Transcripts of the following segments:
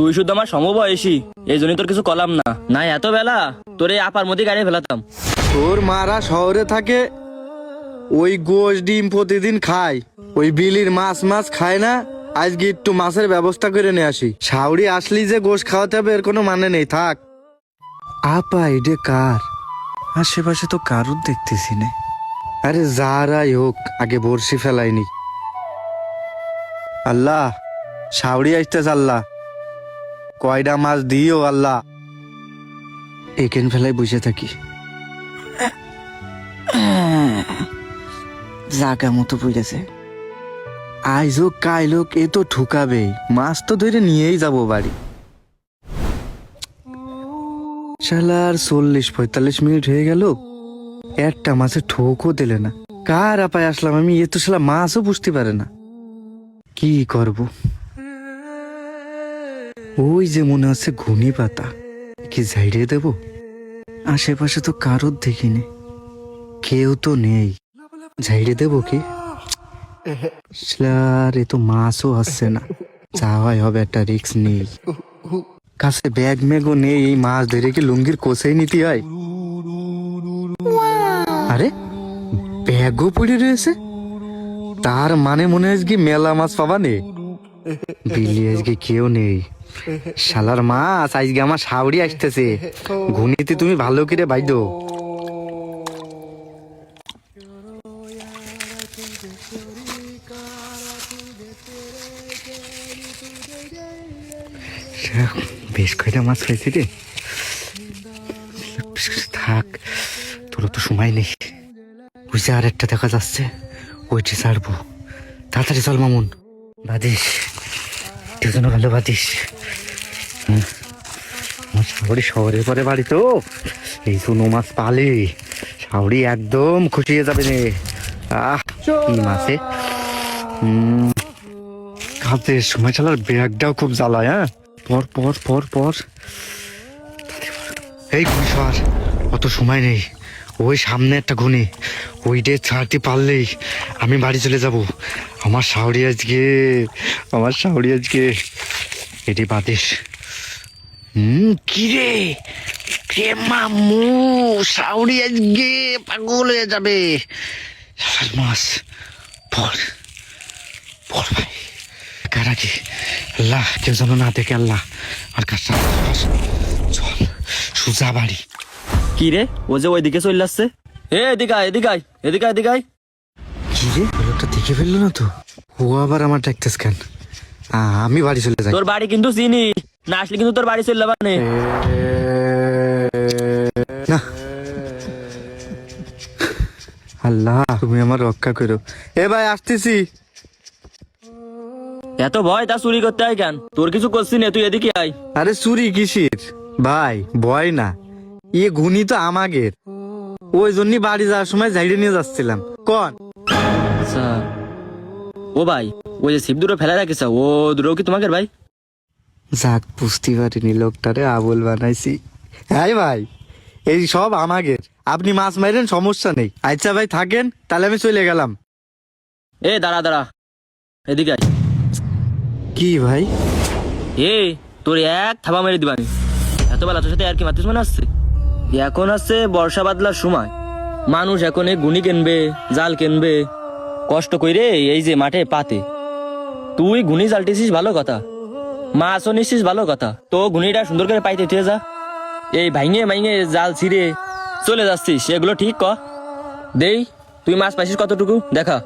তুই শুধু আমার সমবয়সী এই জন্যই তোর কিছু কলাম না। না এত বেলা? তোর এই আপার মধ্যে গাড়ি ফেলাতাম। তোর মারা শহরে থাকে ওই গোশ ডিম প্রতিদিন খায় ওই বিলির মাছ মাছ খায় না আজকে একটু মাছের ব্যবস্থা করে নিয়ে আসি। শাউরি আসলি যে গোশ খাওয়াতে হবে এর কোনো মানে নেই থাক। আপা এটা কার? আশেপাশে তো কারুর দেখতেছি না। আরে যারাই হোক আগে বড়শি ফেলাইনি। আল্লাহ শাউরি আসতেছ আল্লাহ। কয়টা মাছ দিও আল্লাহ। একেন ফেলাই বসে থাকি? জাগা মতো পড়েছে। আইজ হোক এ তো ঠুকাবেই মাছ তো ধরে নিয়েই যাব বাড়ি। শালার চল্লিশ পঁয়তাল্লিশ মিনিট হয়ে গেল। একটা মাছের ঠোকও দিলে না। কার আপায় আসলাম আমি? এ তো শালা মাছও বুঝতে পারে না। কি করব? ওই যে মনে হচ্ছে ঘুনি পাতা। কি ঝাইড়ে দেব? আশেপাশে তো কারোর দেখিনি। কেউ তো নেই। ঝাইড়ে দেবো কি? এ তো মাছও আসছে না। যাওয়াই হবে, একটা রিক্স নেই। কাছে ব্যাগ ম্যাগও নেই, এই মাছ ধরে কি লুঙ্গির কোষেই নিতে হয়? আরে ব্যাগও পড়ে রয়েছে? তার মানে মনে হয় কি মেলা মাছ পাবা নে। বিলি, আজকে কেউ নেই। শালার মাছ আজকে আমার সাউরি আসতেছে। ঘুনিতে তুমি ভালো করে বাইদো। বেশ কয়টা মাছ হয়েছে রে। থাক, তোর তো সময় নেই। ওই যে আর একটা দেখা যাচ্ছে ওইটি ছাড়বো। তাড়াতাড়ি চল মামুন। বাদিস তুই যেন ভালো বাদিস হুম। আমার শাওরি শহরের পরে বাড়ি তো। এই শুনো মাছ পালে শাওরি একদম খুশি হয়ে যাবে রে। আহ, কি মাছে কাজের সময় চালার ব্যাগটাও খুব জ্বালায় হ্যাঁ? পর পর পর পর। এই ঘুষার অত সময় নেই। ওই সামনে একটা ঘুনি ওইটে ছাড়তে পারলেই আমি বাড়ি চলে যাব। আমার শাওরি আজকে, আমার শাওরি আজকে। এটি বাদিস হুম, কি রে? মামু? শাওরি আজকে পাগল হয়ে যাবে। মাছ পর পর ভাই। কারা কি আল্লাহ, কেউ যেন না দেখে আল্লাহ। আর কাজটা চল, সুজা বাড়ি। কি রে? ও যে ওইদিকে চলে আসছে। এ এদিকে আয় এদিকে আয় এদিকে আয়, এদিকে আয়। কি রে? লোকটা দেখে ফেলল না তো? ও আবার আমার ডাকতেস কেন? আমি বাড়ি চলে যাই। তোর বাড়ি কিন্তু চিনি না আসলে কিন্তু তোর বাড়ি চলে যাবানে। না। আল্লাহ তুমি আমার রক্ষা করো। এ ভাই আসতেছি। এত ভয় তা চুরি করতে হয় কেন? তোর কিছু করছি না তুই এদিকে আয়। আরে চুরি কিসির? ভাই ভয় না। ইয়ে ঘুনি তো আমাগের। ওই জন্যই বাড়ি যাওয়ার সময় ঝাইড়ে নিয়ে যাচ্ছিলাম। কন? আচ্ছা। ও ভাই ওই যে শিব দুটো ফেলা রাখিস ও দুটো কি তোমাকে ভাই? যাক বুঝতে পারিনি লোকটারে আবল বানাইছি। হ্যাঁ ভাই এই সব আমাগের। আপনি মাছ মারেন সমস্যা নেই। আচ্ছা ভাই থাকেন তাহলে আমি চলে গেলাম। এ দাঁড়া দাঁড়া। এদিকে আয়। কি ভাই? এ তোর এক থাবা মেরে দিবানি এত বেলা তোর সাথে আর কি মাতিস মনে আসছে? এখন আসছে বর্ষা বাদলার সময়। মানুষ এখন এই গুনি কিনবে, জাল কিনবে। কষ্ট কইরে এই যে মাঠে পাতে। তুই গুনি জালটিছিস ভালো কথা। মাছও নিছিস ভালো কথা। তো গুনিটা সুন্দর করে পাইতে তুই যা। এই ভাইঙে ভাইঙে জাল ছিঁড়ে চলে যাচ্ছিস। এগুলো ঠিক ক। দেই, তুই মাছ পাইছিস কতটুকু? দেখা।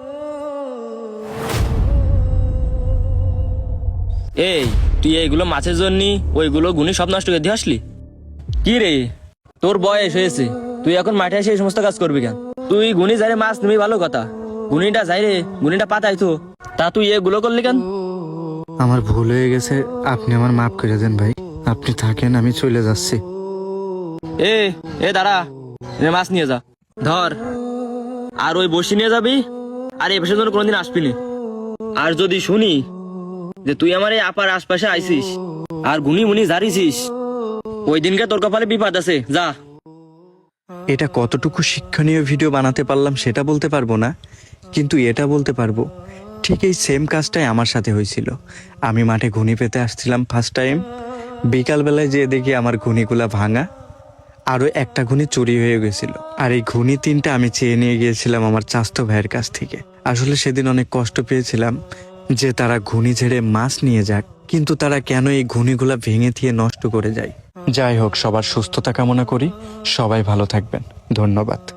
এই, তুই এইগুলো মাছের জন্য, ওইগুলো গুনি সব নষ্ট করে দিয়ে আসলি? কি রে? তোর বয়স হয়েছে তুই এখন মাঠে এসে এই সমস্ত কাজ করবি কেন? তুই গুনি যারে মাছ নিবি ভালো কথা। গুনিটা যাই রে গুনিটা পাতাই তো তা তুই এগুলো করলি কেন? আমার ভুল হয়ে গেছে আপনি আমার মাফ করে দেন ভাই। আপনি থাকেন আমি চলে যাচ্ছি। এ এ দাঁড়া এ মাছ নিয়ে যা। ধর আর ওই বসি নিয়ে যাবি আর এ পাশে যেন কোনোদিন আসবি না। আর যদি শুনি যে তুই আমার এই আপার আশপাশে আইছিস আর গুনি মুনি জারিছিস ওই দিনকে তোর কপালে বিপদ আছে, যা। এটা কতটুকু শিক্ষণীয় ভিডিও বানাতে পারলাম সেটা বলতে পারব না, কিন্তু এটা বলতে পারব। ঠিক এই সেম কাজটাই আমার সাথে হয়েছিল। আমি মাঠে ঘুনি পেতে আসছিলাম ফার্স্ট টাইম বিকালবেলায় যেয়ে দেখি আমার ঘুনিগুলা ভাঙা, আরও একটা ঘুনি চুরি হয়ে গেছিল। আর এই ঘুনি তিনটা আমি চেয়ে নিয়ে গিয়েছিলাম আমার চাস্তো ভাইয়ের কাছ থেকে। আসলে সেদিন অনেক কষ্ট পেয়েছিলাম যে তারা ঘুনি ঝেড়ে মাছ নিয়ে যাক, কিন্তু তারা কেন এই ঘুনিগুলা ভেঙে দিয়ে নষ্ট করে যায়? যাই হোক সবার সুস্থতা কামনা করি। সবাই ভালো থাকবেন। ধন্যবাদ।